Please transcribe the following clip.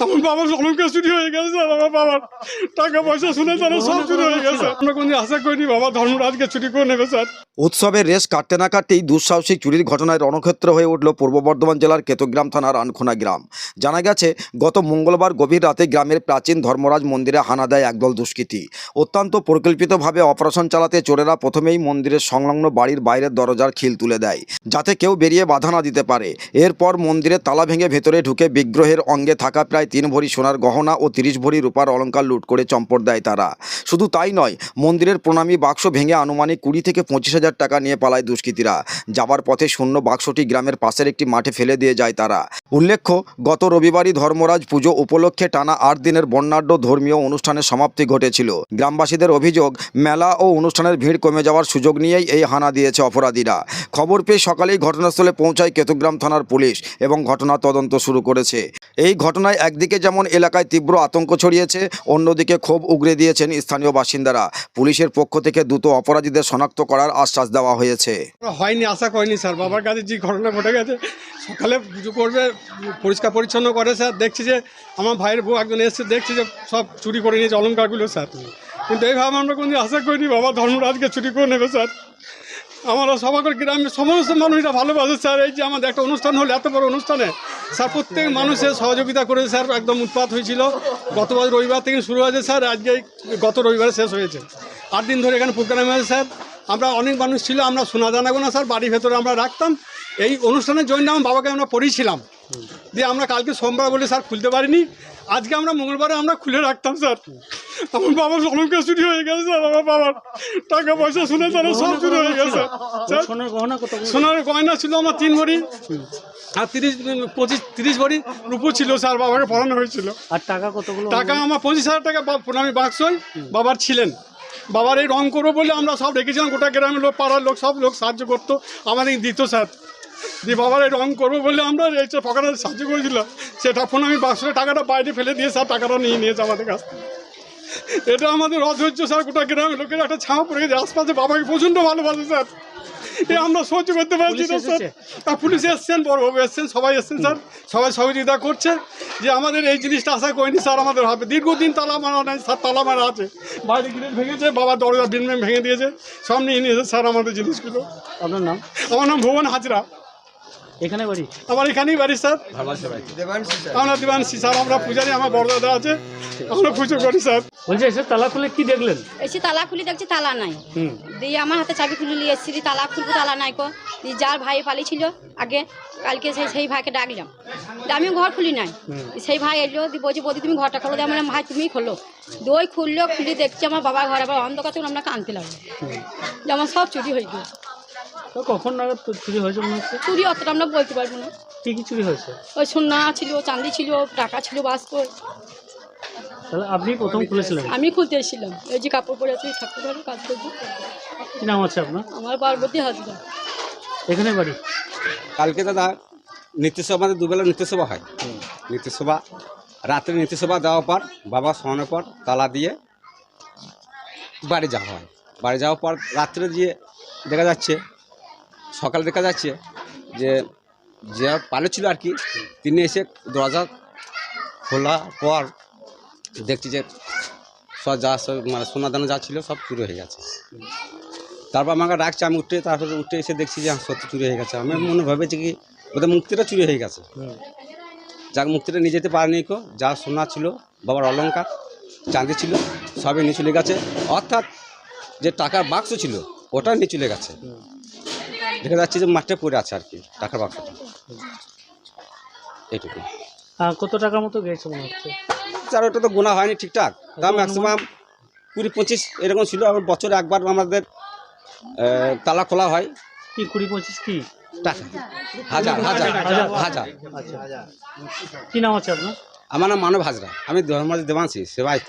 বাবার অলঙ্কা চুরি হয়ে গেছে স্যার আমার বাবার টাকা পয়সা শুনে তারা সব চুরি হয়ে গেছে। আমরা কোনদিন আশা করিনি বাবা ধর্মরাজকে চুরি করে নেবে স্যার। উৎসবের রেশ কাটতে না কাটতেই দুঃসাহসিক চুরির ঘটনায় রণক্ষেত্র হয়ে উঠল পূর্ব বর্ধমান জেলার কেতুগ্রাম থানার আনখোনা গ্রাম। জানা গেছে গত মঙ্গলবার গভীর রাতে গ্রামের প্রাচীন ধর্মরাজ মন্দিরে হানা দেয় একদল দুষ্কৃতী। অত্যন্ত পরিকল্পিতভাবে অপারেশন চালাতে চোরেরা প্রথমেই মন্দিরের সংলগ্ন বাড়ির বাইরের দরজার খিল তুলে দেয় যাতে কেউ বেরিয়ে বাধা না দিতে পারে। এরপর মন্দিরের তালা ভেঙে ভেতরে ঢুকে বিগ্রহের অঙ্গে থাকা প্রায় তিন ভরি সোনার গহনা ও তিরিশ ভরি রূপার অলংকার লুট করে চম্পট দেয় তারা। শুধু তাই নয়, মন্দিরের প্রণামী বাক্স ভেঙে আনুমানিক কুড়ি থেকে পঁচিশ হাজার টাকা নিয়ে পালায় দুষ্কৃতীরা। যাবার পথে শূন্য বাক্সটি গ্রামের পাশের একটি মাঠে ফেলে দিয়ে যায় তারা। উল্লেখ্য, গত রবিবারই ধর্মরাজ পুজো উপলক্ষে টানা আট দিনের বর্ণাঢ্য ধর্মীয় অনুষ্ঠানের সমাপ্তি ঘটেছিল। গ্রামবাসীদের অভিযোগ, মেলা ও অনুষ্ঠানের ভিড় কমে যাওয়ার সুযোগ নিয়েই এই হানা দিয়েছে অপরাধীরা। খবর পেয়ে সকালেই ঘটনাস্থলে পৌঁছায় কেতুগ্রাম থানার পুলিশ এবং ঘটনা তদন্ত শুরু করেছে। এই ঘটনায় একদিকে যেমন এলাকায় তীব্র আতঙ্ক ছড়িয়েছে, অন্যদিকে ক্ষোভ উগরে দিয়েছেন স্থানীয় বাসিন্দারা। পুলিশের পক্ষ থেকে দ্রুত অপরাধীদের শনাক্ত করার আশ্বাস দেওয়া হয়েছে। হয়নি, আশা করিনি, স্যার। বাবার কাছে যে ঘটনা ঘটে গেছে, সকালে পুজো করবে, পরিষ্কার পরিচ্ছন্ন করে, স্যার। দেখছি যে আমার ভাইয়ের বউ একজন এসছে, দেখছি যে সব চুরি করে নিয়েছে অলঙ্কারগুলো স্যার। কিন্তু এইভাবে আমরা কোনদিন আশা করিনি, বাবা ধর্মরাজকে চুরি করে নেবে, স্যার। আমরা সবাইকার গ্রামের সমস্ত মানুষরা ভালোবাসে, স্যার। এই যে আমাদের একটা অনুষ্ঠান হলো, এত বড় অনুষ্ঠানে। স্যার, প্রত্যেক মানুষের সহযোগিতা করে, স্যার, একদম উৎপাত হয়েছিল। গতবার রবিবার থেকে শুরু হয়েছে, স্যার। আজকে গত রবিবারে শেষ হয়েছে। আট দিন ধরে এখানে প্রোগ্রাম হয়েছে, স্যার। আমরা অনেক মানুষ ছিল, আমরা শোনা জানাব না, স্যার। বাড়ির ভেতরে আমরা রাখতাম। এই অনুষ্ঠানের জন্য আমার বাবাকে আমরা পড়িয়েছিলাম দিয়ে আমরা কালকে সোমবার বলে, স্যার, খুলতে পারিনি। আজকে আমরা মঙ্গলবারে আমরা খুলে রাখতাম, স্যার। আমার বাবার অলঙ্কার চুরি হয়ে গেছে আমার বাবার টাকা পয়সা শুনে তারা সব চুরি হয়ে গেছে। সোনার গয়না ছিল আমার তিন ভরি আর তিরিশ পঁচিশ তিরিশ ভরি রূপো ছিল স্যার বাবাকে পড়ানো হয়েছিল। আর টাকা কতগুলো টাকা আমার পঁচিশ হাজার টাকা প্রণামী বাক্সই বাবার ছিলেন। বাবার এই রং করব বলে আমরা সব রেখেছিলাম গোটা গ্রামের লোক পাড়ার লোক সব লোক সাহায্য করতো আমাদের দিত স্যার। দিয়ে বাবার এই রং করব বলে আমরা এই যে পকেটে সাহায্য করেছিলাম সেটা ফোন আমি বাক্সের টাকাটা বাইরে ফেলে দিয়ে স্যার টাকাটা নিয়ে নিয়েছে আমাদের কাছ থেকে। এটা আমাদের অধৈর্য স্যার গোটা গ্রামের লোকের একটা ছায়া পড়ে গেছে। আশপাশে বাবাকে প্রচণ্ড ভালোবাসে স্যার। এ আমরা সহ্য করতে পারছি না স্যার? আর পুলিশ এসছেন বড়বাবু এসছেন সবাই এসছেন স্যার। সবাই সহযোগিতা করছে যে আমাদের এই জিনিসটা আশা করিনি স্যার আমাদের হবে। দীর্ঘদিন তালা মারা নাই স্যার তালা মারা আছে। বাইরে গিলে ভেঙেছে বাবা দরজা বিন ভেঙে দিয়েছে। সব নিয়ে নিয়েছে স্যার আমাদের জিনিসগুলো। আপনার নাম? আমার নাম ভুবন হাজরা। এখানে বাড়ি? আমার এখানেই বাড়ি স্যার। আমরা স্যার। আমরা পূজারি আমার বড় দাদা আছে। আমরা পুজো করি স্যার। বলছি এসে তালা খুলে কি দেখলেন? এসে তালা খুলে দেখছি তালা নাই। দিয়ে আমার হাতে চাবি খুলে নিয়ে এসেছি তালা খুলবো তালা নাই কো। যার ভাই পালিয়েছিল আগে কালকে সেই সেই ভাইকে ডাকলাম। আমি ঘর খুলি নাই। সেই ভাই এলো দিয়ে বলছি বৌদি তুমি ঘরটা খোলো। দিয়ে আমার ভাই তুমিই খোলো। দই খুললো খুলে দেখছি আমার বাবা ঘরে আবার অন্ধকার তখন আমরা কানতে লাগল যে আমার সব চুরি হয়ে গেছে তো কখন নাগাদ তো চুরি হয়েছে মনে হচ্ছে? চুরি অতটা আমরা বলতে পারব না। কি কি চুরি হয়েছে? ওই সোনা ছিল চাঁদি ছিল টাকা ছিল বাস্ক তাহলে আপনি প্রথম খুলেছিলেন? আমি খুলতে এসেছিলাম। এই যে কাপড় পরে আছি ঠাকুর ঘরে কাজ করব কি নাম আছে আপনার? আমার পার্বতী হাজরা। এখানে বাড়ি? কালকে দাদা নিত্যসভা আমাদের দুবেলা নিত্যসভা হয়। নিত্যসভা রাত্রে নিত্যসভা দেওয়ার পর বাবা শোয়ানোর পর তালা দিয়ে বাড়ি যাওয়া হয়। বাড়ি যাওয়ার পর রাত্রে দিয়ে দেখা যাচ্ছে সকালে দেখা যাচ্ছে যে যে পালে ছিল আর কি তিনি এসে দরজা খোলা পর দেখছি যে সব যা সব মানে সোনা দানা যা ছিল সব চুরি হয়ে গেছে। তারপর আমাকে ডাকছে আমি উঠে তারপর উঠে এসে দেখছি যে হ্যাঁ, সত্যি চুরি হয়ে গেছে। আমি মনে ভেবেছি কি ওদের মুক্তিটা চুরি হয়ে গেছে। যাক মুক্তিটা নিয়ে যেতে পারেনি কো যা সোনা ছিল বাবার অলংকার চাঁদি ছিল সবই নিয়ে চলে গেছে। অর্থাৎ যে টাকার বাক্স ছিল ওটা নিয়ে চলে গেছে। দেখা যাচ্ছে যে মাঠে পড়ে আছে আর কি টাকার বাক্সটা এইটুকু। আহ, কত টাকার মতো গেছে মনে হচ্ছে? স্যার ওটা তো গোনা হয়নি ঠিকঠাক। তা ম্যাক্সিমাম কুড়ি পঁচিশ এরকম ছিল আর বছরে একবার আমাদের আহ, তালা খোলা হয়। কি কুড়ি পঁচিশ কি? টাকা। হাজার হাজার হাজার। হাজার। আচ্ছা। কি নাম আছে আপনার? আমার নাম মানব হাজরা। আমি ধর্মাজ দেবাংশী সেবায়িত।